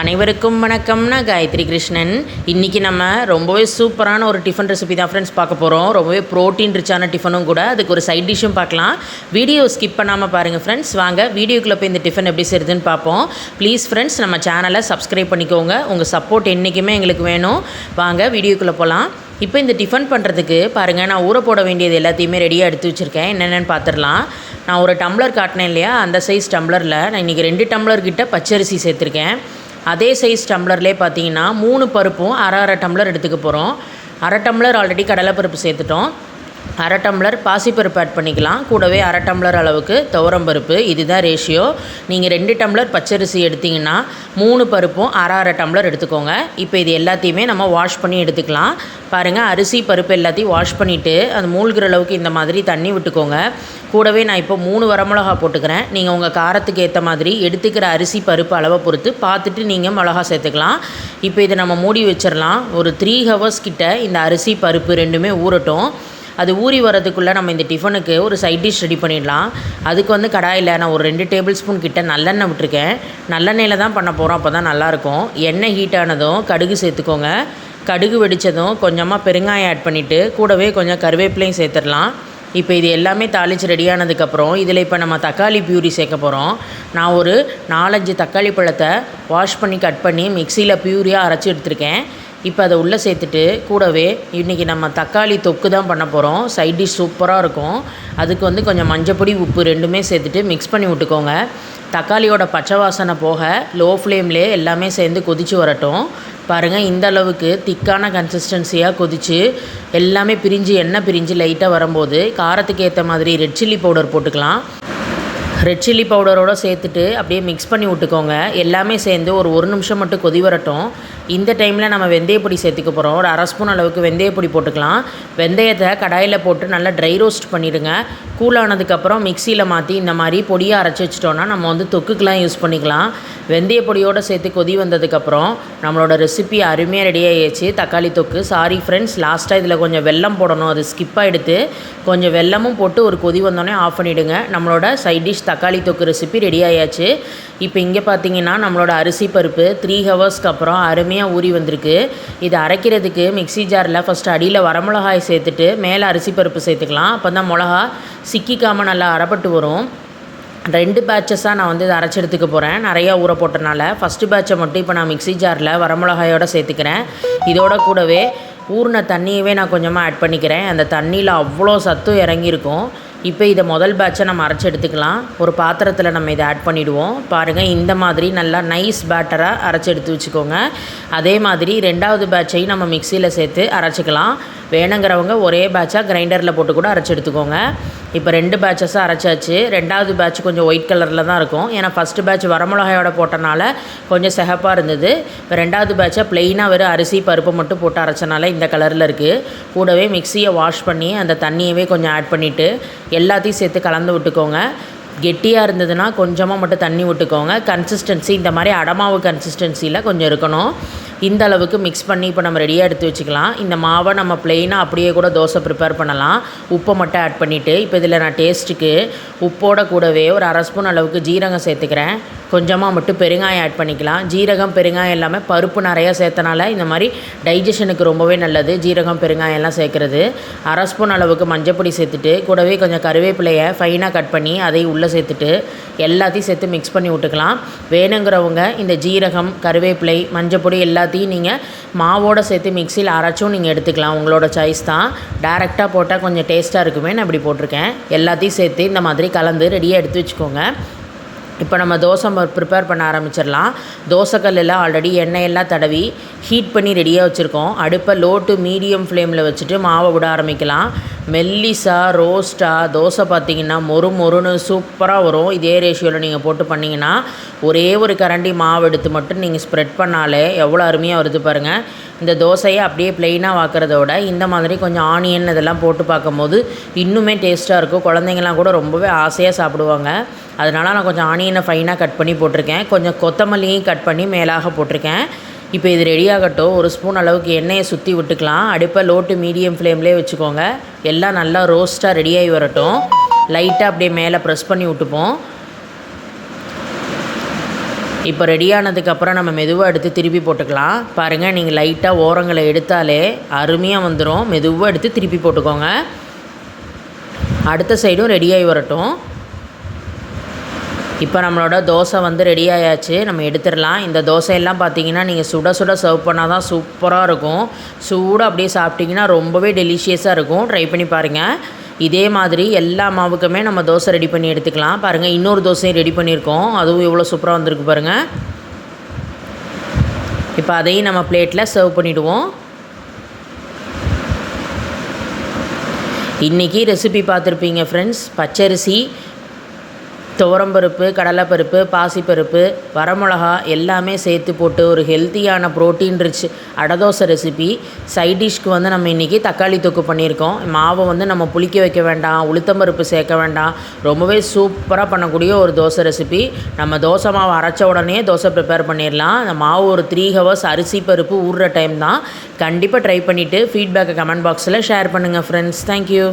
அனைவருக்கும் வணக்கம்னா காயத்ரி கிருஷ்ணன். இன்றைக்கி நம்ம ரொம்பவே சூப்பரான ஒரு டிஃபன் ரெசிபி தான் ஃப்ரெண்ட்ஸ் பார்க்க போகிறோம் ரொம்பவே ப்ரோட்டீன் ரிச்சான டிஃபனும் கூட. அதுக்கு ஒரு சைட் டிஷ்ஷும் பார்க்கலாம். வீடியோ ஸ்கிப் பண்ணாமல் பாருங்கள் ஃப்ரெண்ட்ஸ் வாங்க வீடியோக்குள்ளே போய் இந்த டிஃபன் எப்படி செய்யுதுன்னு பார்ப்போம். ப்ளீஸ் ஃப்ரெண்ட்ஸ் நம்ம சேனலை சப்ஸ்கிரைப் பண்ணிக்கோங்க. உங்கள் சப்போர்ட் என்றைக்குமே எங்களுக்கு வேணும். வாங்க வீடியோக்குள்ளே போகலாம் இப்போ இந்த டிஃபன் பண்ணுறதுக்கு பாருங்கள் நான் ஊற போட வேண்டியது எல்லாத்தையுமே ரெடியாக எடுத்து வச்சுருக்கேன். என்னென்னு பார்த்துடலாம் நான் ஒரு டம்ளர் காட்டினேன் இல்லையா? அந்த சைஸ் டம்ளரில் நான் இன்றைக்கி ரெண்டு டம்ளர் கிட்ட பச்சரிசி சேர்த்துருக்கேன். அதே சைஸ் டம்ளர்லேயே பார்த்தீங்கன்னா மூணு பருப்பும் அரை அரை டம்ளர் எடுத்துக்க போகிறோம் அரை டம்ளர் ஆல்ரெடி கடலைப்பருப்பு சேர்த்துட்டோம். அரை டம்ளர் பாசிப்பருப்பு ஆட் பண்ணிக்கலாம். கூடவே அரை டம்ளர் அளவுக்கு துவரம் பருப்பு இதுதான் ரேஷியோ நீங்கள் ரெண்டு டம்ளர் பச்சரிசி எடுத்திங்கன்னா மூணு பருப்பும் அரை அரை டம்ளர் எடுத்துக்கோங்க. இப்போ இது எல்லாத்தையுமே நம்ம வாஷ் பண்ணி எடுத்துக்கலாம். பாருங்கள் அரிசி பருப்பு எல்லாத்தையும் வாஷ் பண்ணிவிட்டு அது மூழ்கிற அளவுக்கு இந்த மாதிரி தண்ணி விட்டுக்கோங்க. கூடவே நான் இப்போ மூணு வரமிளகா போட்டுக்கிறேன். நீங்கள் உங்கள் காரத்துக்கு ஏற்ற மாதிரி எடுத்துக்கிற அரிசி பருப்பு அளவை பொறுத்து பார்த்துட்டு நீங்கள் மிளகா சேர்த்துக்கலாம். இப்போ இதை நம்ம மூடி வச்சிடலாம் ஒரு த்ரீ ஹவர்ஸ் கிட்ட இந்த அரிசி பருப்பு ரெண்டுமே ஊறட்டும். அது ஊறி வரதுக்குள்ளே நம்ம இந்த டிஃபனுக்கு ஒரு சைட் டிஷ் ரெடி பண்ணிடலாம். அதுக்கு வந்து கடாயில் நான் ஒரு ரெண்டு டேபிள் ஸ்பூன் கிட்ட நல்லெண்ணெய் விட்டுருக்கேன். நல்லெண்ணெயில் தான் பண்ண போகிறோம் அப்போ தான் நல்லாயிருக்கும் எண்ணெய் ஹீட் ஆனதும் கடுகு சேர்த்துக்கோங்க. கடுகு வெடித்ததும் கொஞ்சமாக பெருங்காயம் ஆட் பண்ணிவிட்டு கூடவே கொஞ்சம் கருவேப்பிலையும் சேர்த்துடலாம். இப்போ இது எல்லாமே தாளித்து ரெடியானதுக்கப்புறம் இதில் இப்போ நம்ம தக்காளி பியூரி சேர்க்க போகிறோம் நான் ஒரு நாலஞ்சு தக்காளி பழத்தை வாஷ் பண்ணி கட் பண்ணி மிக்சியில் பியூரியாக அரைச்சி எடுத்திருக்கேன். இப்போ அதை உள்ளே சேர்த்துட்டு கூடவே இன்றைக்கி நம்ம தக்காளி தொக்கு தான் பண்ண போகிறோம். சைட் டிஷ் சூப்பராக இருக்கும். அதுக்கு வந்து கொஞ்சம் மஞ்சப்பொடி உப்பு ரெண்டுமே சேர்த்துட்டு மிக்ஸ் பண்ணி விட்டுக்கோங்க. தக்காளியோட பச்சை வாசனை போக லோ ஃப்ளேம்லே எல்லாமே சேர்ந்து கொதித்து வரட்டும். பாருங்கள் இந்த அளவுக்கு திக்கான கன்சிஸ்டன்சியாக கொதித்து எல்லாமே பிரிஞ்சு எண்ணெய் பிரிஞ்சு லைட்டாக வரும்போது காரத்துக்கு ஏற்ற மாதிரி ரெட் சில்லி பவுடர் போட்டுக்கலாம். ரெட் சில்லி பவுடரோடு சேர்த்துட்டு அப்படியே மிக்ஸ் பண்ணி விட்டுக்கோங்க. எல்லாமே சேர்ந்து ஒரு ஒரு நிமிஷம் மட்டும் கொதி வரட்டும். இந்த டைமில் நம்ம வெந்தயப்பொடி சேர்த்துக்க போகிறோம் ஒரு அரை ஸ்பூன் அளவுக்கு வெந்தயப்பொடி போட்டுக்கலாம். வெந்தயத்தை கடாயில் போட்டு நல்லா ட்ரை ரோஸ்ட் பண்ணிவிடுங்க கூலானதுக்கப்புறம் மிக்சியில் மாற்றி இந்த மாதிரி பொடியை அரைச்சி வச்சிட்டோன்னா நம்ம வந்து தொக்குக்கெலாம் யூஸ் பண்ணிக்கலாம். வெந்தய பொடியோடு சேர்த்து கொதி வந்ததுக்கப்புறம் நம்மளோட ரெசிபி அருமையாக ரெடி ஆகிடுச்சு தக்காளி தொக்கு. சாரி ஃப்ரெண்ட்ஸ் லாஸ்ட்டாக இதில் கொஞ்சம் வெல்லம் போடணும். அது ஸ்கிப்பாக எடுத்து கொஞ்சம் வெல்லமும் போட்டு ஒரு கொதி வந்தோடனே ஆஃப் பண்ணிவிடுங்க நம்மளோட சைட் டிஷ் தக்காளி தொக்கு ரெசிபி ரெடி ஆயாச்சு. இப்போ இங்கே பார்த்தீங்கன்னா நம்மளோட அரிசி பருப்பு த்ரீ ஹவர்ஸ்க்கு அப்புறம் அருமையாக ஊறி வந்திருக்கு. இது அரைக்கிறதுக்கு மிக்ஸி ஜாரில் ஃபஸ்ட்டு அடியில் வரமிளகாய் சேர்த்துட்டு மேலே அரிசி பருப்பு சேர்த்துக்கலாம். அப்போ தான் மிளகா சிக்கிக்காமல் நல்லா அரைப்பட்டு வரும். ரெண்டு பேட்சஸாக நான் வந்து இதை அரைச்சி எடுத்துக்க போகிறேன் நிறையா ஊற போட்டனால. ஃபஸ்ட்டு பேட்சை மட்டும் இப்போ நான் மிக்ஸி ஜாரில் வரமிளகாயோடு சேர்த்துக்கிறேன். இதோட கூடவே ஊறின தண்ணியவே நான் கொஞ்சமாக ஆட் பண்ணிக்கிறேன். அந்த தண்ணியில் அவ்வளோ சத்தும் இறங்கியிருக்கும். இப்போ இதை முதல் பேட்சை நம்ம அரைச்சி எடுத்துக்கலாம். ஒரு பாத்திரத்தில் நம்ம இதை ஆட் பண்ணிவிடுவோம் பாருங்கள் இந்த மாதிரி நல்லா நைஸ் பேட்டராக அரைச்சி எடுத்து வச்சுக்கோங்க. அதே மாதிரி ரெண்டாவது பேட்சையும் நம்ம மிக்சியில் சேர்த்து அரைச்சிக்கலாம். வேணுங்கிறவங்க ஒரே பேட்சாக கிரைண்டரில் போட்டு கூட அரைச்சி எடுத்துக்கோங்க. இப்போ ரெண்டு பேட்சஸாக அரைச்சாச்சு. ரெண்டாவது பேட்ச் கொஞ்சம் ஒயிட் கலரில் தான் இருக்கும். ஏன்னா ஃபஸ்ட்டு பேட்ச் வரமிளகாயோட போட்டனால கொஞ்சம் சிகப்பாக இருந்தது. இப்போ ரெண்டாவது பேட்சை ப்ளெயினாக வெறும் அரிசி பருப்பு மட்டும் போட்டு அரைச்சனால இந்த கலரில் இருக்குது கூடவே மிக்சியை வாஷ் பண்ணி அந்த தண்ணியவே கொஞ்சம் ஆட் பண்ணிவிட்டு எல்லாத்தையும் சேர்த்து கலந்து விட்டுக்கோங்க. கெட்டியாக இருந்ததுன்னா கொஞ்சமாக மட்டும் தண்ணி விட்டுக்கோங்க. கன்சிஸ்டன்சி இந்த மாதிரி அடமாவு கன்சிஸ்டன்சியில் கொஞ்சம் இருக்கணும். இந்த அளவுக்கு மிக்ஸ் பண்ணி இப்போ நம்ம ரெடியாக எடுத்து வச்சுக்கலாம். இந்த மாவை நம்ம ப்ளெயினாக அப்படியே கூட தோசை ப்ரிப்பேர் பண்ணலாம். உப்பை மட்டும் ஆட் பண்ணிவிட்டு இப்போ இதில் நான் டேஸ்ட்டுக்கு உப்போட கூடவே ஒரு அரை ஸ்பூன் அளவுக்கு ஜீரகம் சேர்த்துக்கிறேன். கொஞ்சமாக மட்டும் பெருங்காயம் ஆட் பண்ணிக்கலாம். ஜீரகம் பெருங்காயம் எல்லாமே பருப்பு நிறையா சேர்த்தனால இந்த மாதிரி டைஜஷனுக்கு ரொம்பவே நல்லது. ஜீரகம் பெருங்காயம் எல்லாம் சேர்க்குறது. அரை ஸ்பூன் அளவுக்கு மஞ்சப்பொடி சேர்த்துட்டு கூடவே கொஞ்சம் கருவேப்பிலையை ஃபைனாக கட் பண்ணி அதை உள்ளே சேர்த்துட்டு எல்லாத்தையும் சேர்த்து மிக்ஸ் பண்ணி விட்டுக்கலாம். வேணுங்கிறவங்க இந்த ஜீரகம் கருவேப்பிலை மஞ்சப்பொடி எல்லாத்தையும் எல்லாத்தையும் நீங்கள் மாவோடு சேர்த்து மிக்சியில் அரைச்சும் நீங்கள் எடுத்துக்கலாம். உங்களோட சாய்ஸ் தான். டேரெக்டாக போட்டால் கொஞ்சம் டேஸ்ட்டாக இருக்குமே நான் இப்படி போட்டிருக்கேன். எல்லாத்தையும் சேர்த்து இந்த மாதிரி கலந்து ரெடியாக எடுத்து வச்சுக்கோங்க. இப்போ நம்ம தோசை ப்ரிப்பேர் பண்ண ஆரம்பிச்சிடலாம். தோசைக்கல்லில் ஆல்ரெடி எண்ணெயெல்லாம் தடவி ஹீட் பண்ணி ரெடியாக வச்சுருக்கோம். அடுப்பை லோ டு மீடியம் ஃப்ளேமில் வச்சுட்டு மாவை விட ஆரம்பிக்கலாம். மெல்லிசா ரோஸ்ட்டாக தோசை பார்த்திங்கன்னா மொறு மொறுன்னு சூப்பராக வரும். இதே ரேஷியோவில் நீங்கள் போட்டு பண்ணிங்கன்னா ஒரே ஒரு கரண்டி மாவு எடுத்து மட்டும் நீங்கள் ஸ்ப்ரெட் பண்ணாலே எவ்வளோ அருமையாக வருது பாருங்கள் இந்த தோசையை அப்படியே ப்ளெயினாக வாக்குறத விட இந்த மாதிரி கொஞ்சம் ஆனியன் இதெல்லாம் போட்டு பார்க்கும்போது இன்னுமே டேஸ்ட்டாக இருக்கும். குழந்தைங்கலாம் கூட ரொம்பவே ஆசையாக சாப்பிடுவாங்க. அதனால் நான் கொஞ்சம் ஆனியனை ஃபைனாக கட் பண்ணி போட்டிருக்கேன். கொஞ்சம் கொத்தமல்லியும் கட் பண்ணி மேலாக போட்டிருக்கேன். இப்போ இது ரெடி ஆகட்டும். ஒரு ஸ்பூன் அளவுக்கு எண்ணெயை சுற்றி விட்டுக்கலாம். அடுப்பை லோ டு மீடியம் ஃப்ளேம்லேயே வச்சுக்கோங்க. எல்லாம் நல்லா ரோஸ்ட்டாக ரெடியாகி வரட்டும். லைட்டாக அப்படியே மேலே ப்ரெஸ் பண்ணி விட்டுப்போம். இப்போ ரெடியானதுக்கப்புறம் நம்ம மெதுவாக எடுத்து திருப்பி போட்டுக்கலாம். பாருங்கள் நீங்கள் லைட்டாக ஓரங்களை எடுத்தாலே அருமையாக வந்துடும் மெதுவாக எடுத்து திருப்பி போட்டுக்கோங்க. அடுத்த சைடும் ரெடியாகி வரட்டும். இப்போ நம்மளோட தோசை வந்து ரெடி ஆயாச்சு. நம்ம எடுத்துடலாம். இந்த தோசையெல்லாம் பார்த்தீங்கன்னா நீங்கள் சுட சுட சர்வ் பண்ணால் தான் சூப்பராக இருக்கும். சூடாக அப்படியே சாப்பிட்டிங்கன்னா ரொம்பவே டெலிஷியஸாக இருக்கும். ட்ரை பண்ணி பாருங்கள் இதே மாதிரி எல்லா மாவுக்குமே நம்ம தோசை ரெடி பண்ணி எடுத்துக்கலாம். பாருங்கள் இன்னொரு தோசையும் ரெடி பண்ணியிருக்கோம். அதுவும் எவ்வளோ சூப்பராக வந்திருக்கு பாருங்கள் இப்போ அதையும் நம்ம பிளேட்டில் சர்வ் பண்ணிவிடுவோம் இன்றைக்கி ரெசிபி பார்த்துருப்பீங்க ஃப்ரெண்ட்ஸ் பச்சரிசி துவரம்பருப்பு கடலைப்பருப்பு பாசிப்பருப்பு வரமிளகா எல்லாமே சேர்த்து போட்டு ஒரு ஹெல்த்தியான ப்ரோட்டீன் ரிச் அடதோசை ரெசிபி சைட் டிஷ்க்கு வந்து நம்ம இன்றைக்கி தக்காளி தொக்கு பண்ணியிருக்கோம். மாவை வந்து நம்ம புளிக்க வைக்க வேண்டாம் உளுத்தம்பருப்பு சேர்க்க வேண்டாம். ரொம்பவே சூப்பராக பண்ணக்கூடிய ஒரு தோசை ரெசிபி நம்ம தோசை மாவு அரைச்ச உடனே தோசை ப்ரிப்பேர் பண்ணிடலாம். அந்த மாவு ஒரு த்ரீ ஹவர்ஸ் அரிசி பருப்பு ஊறுற டைம் தான். கண்டிப்பாக ட்ரை பண்ணிவிட்டு ஃபீட்பேக்கை கமெண்ட் பாக்ஸில் ஷேர் பண்ணுங்கள் ஃப்ரெண்ட்ஸ் தேங்க்யூ